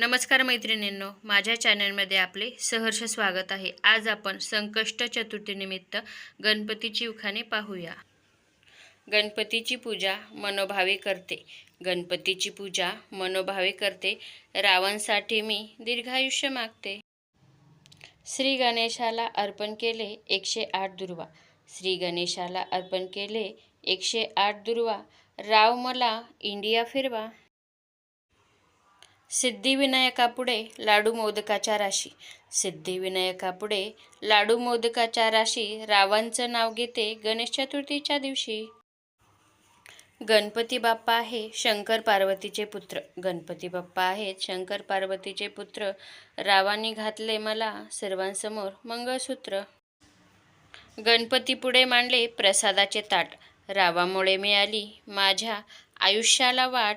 नमस्कार मैत्रिणींनो माझ्या चॅनलमध्ये आपले सहर्ष स्वागत आहे. आज आपण संकष्ट चतुर्थीनिमित्त गणपतीची उखाणे पाहूया. गणपतीची पूजा मनोभावे करते. गणपतीची पूजा मनोभावे करते. रावणसाठी मी दीर्घायुष्य मागते. श्री गणेशाला अर्पण केले एकशे आठ दुर्वा. श्री गणेशाला अर्पण केले एकशे आठ दुर्वा. राव मला इंडिया फिरवा. सिद्धिविनायकापुढे लाडू मोदकाच्या राशी. सिद्धिविनायकापुढे लाडू मोदकाच्या राशी रावांचं नाव घेते गणेश चतुर्थीच्या दिवशी. गणपती बाप्पा आहे शंकर पार्वतीचे पुत्र. गणपती बाप्पा आहेत शंकर पार्वतीचे पुत्र. रावांनी घातले मला सर्वांसमोर मंगळसूत्र. गणपतीपुढे मांडले प्रसादाचे ताट. रावामुळे मिळाली माझ्या आयुष्याला वाट.